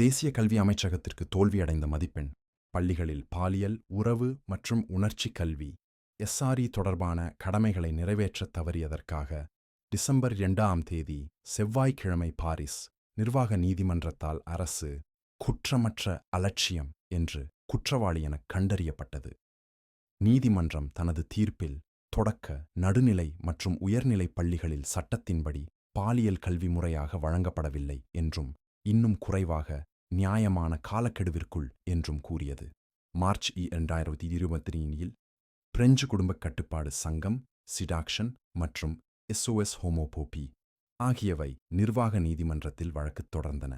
தேசிய கல்வி அமைச்சகத்திற்கு தோல்வியடைந்த மதிப்பெண் பள்ளிகளில் பாலியல் உறவு மற்றும் உணர்ச்சி கல்வி எஸ்ஆர்இ தொடர்பான கடமைகளை நிறைவேற்றத் தவறியதற்காக டிசம்பர் இரண்டாம் தேதி செவ்வாய்க்கிழமை பாரிஸ் நிர்வாக நீதிமன்றத்தால் அரசு குற்றமற்ற அலட்சியம் என்று குற்றவாளி எனக் கண்டறியப்பட்டது. நீதிமன்றம் தனது தீர்ப்பில் தொடக்க நடுநிலை மற்றும் உயர்நிலை பள்ளிகளில் சட்டத்தின்படி பாலியல் கல்வி முறையாக வழங்கப்படவில்லை என்றும் இன்னும் குறைவாக நியாயமான காலக்கெடுவிற்குள் என்றும் கூறியது. மார்ச் இரண்டாயிரத்தி இருபத்தினில் பிரெஞ்சு குடும்பக் கட்டுப்பாடு சங்கம் சிடாக்ஷன் மற்றும் எஸ்ஓஎஸ் ஹோமோபோபி ஆகியவை நிர்வாக நீதிமன்றத்தில் வழக்கு தொடர்ந்தன.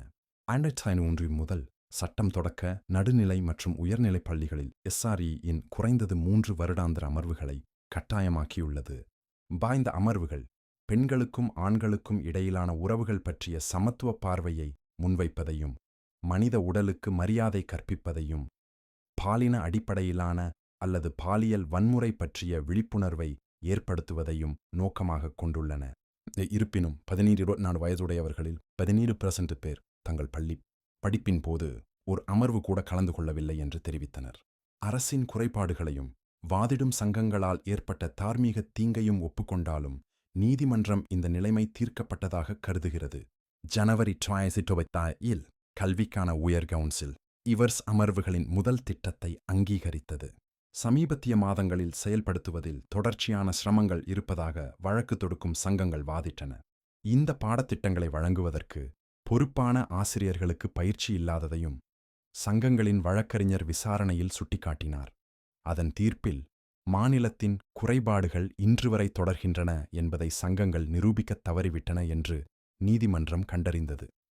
ஆயிரத்தி ஒன்று முதல் சட்டம் தொடக்க நடுநிலை மற்றும் உயர்நிலைப் பள்ளிகளில் எஸ்ஆர்இயின் குறைந்தது மூன்று வருடாந்திர அமர்வுகளை கட்டாயமாக்கியுள்ளது. பாய்ந்த அமர்வுகள் பெண்களுக்கும் ஆண்களுக்கும் இடையிலான உறவுகள் பற்றிய சமத்துவ பார்வையை முன்வைப்பதையும் மனித உடலுக்கு மரியாதை கற்பிப்பதையும் பாலின அடிப்படையிலான அல்லது பாலியல் வன்முறை பற்றிய விழிப்புணர்வை ஏற்படுத்துவதையும் நோக்கமாகக் கொண்டுள்ளன. இருப்பினும் பதினேழு இருபத்தி நாலு வயதுடையவர்களில் பதினேழு பெர்சன்ட் பேர் தங்கள் பள்ளி படிப்பின் போது ஒரு அமர்வு கூட கலந்து கொள்ளவில்லை என்று தெரிவித்தனர். அரசின் குறைபாடுகளையும் வாதிடும் சங்கங்களால் ஏற்பட்ட தார்மீக தீங்கையும் ஒப்புக்கொண்டாலும் நீதிமன்றம் இந்த நிலைமை தீர்க்கப்பட்டதாக கருதுகிறது. ஜனவரி இல் கல்விக்கான உயர் கவுன்சில். இவர்ஸ் அமர்வுகளின் முதல் திட்டத்தை அங்கீகரித்தது. சமீபத்திய மாதங்களில் செயல்படுத்துவதில் தொடர்ச்சியான சிரமங்கள் இருப்பதாக வழக்கு தொடுக்கும் சங்கங்கள் வாதிட்டன. இந்த பாடத்திட்டங்களை வழங்குவதற்கு பொறுப்பான ஆசிரியர்களுக்கு பயிற்சி இல்லாததையும் சங்கங்களின் வழக்கறிஞர் விசாரணையில் சுட்டிக்காட்டினார். அதன் தீர்ப்பில் மாநிலத்தின் குறைபாடுகள் இன்று வரை தொடர்கின்றன என்பதை சங்கங்கள் நிரூபிக்கத் தவறிவிட்டன என்று நீதிமன்றம் கண்டறிந்தது.